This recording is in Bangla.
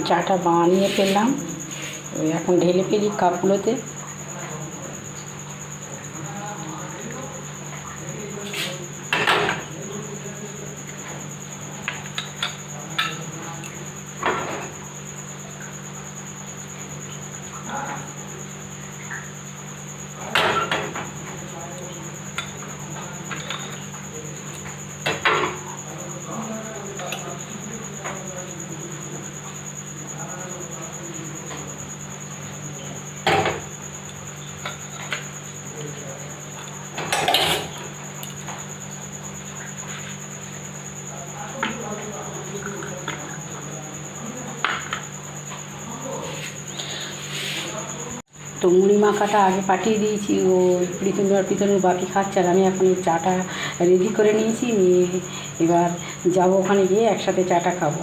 চাটা বানিয়ে ফেললাম ওই এখন ঢেলে ফেলি কাপগুলোতে তো মুড়ি মাখাটা আগে পাঠিয়ে দিয়েছি। ও প্রীতম আর বাকি খাচ্ছে আর আমি এখন চাটা রেডি করে নিয়েছি। নিয়ে এবার যাব ওখানে গিয়ে একসাথে চাটা খাব।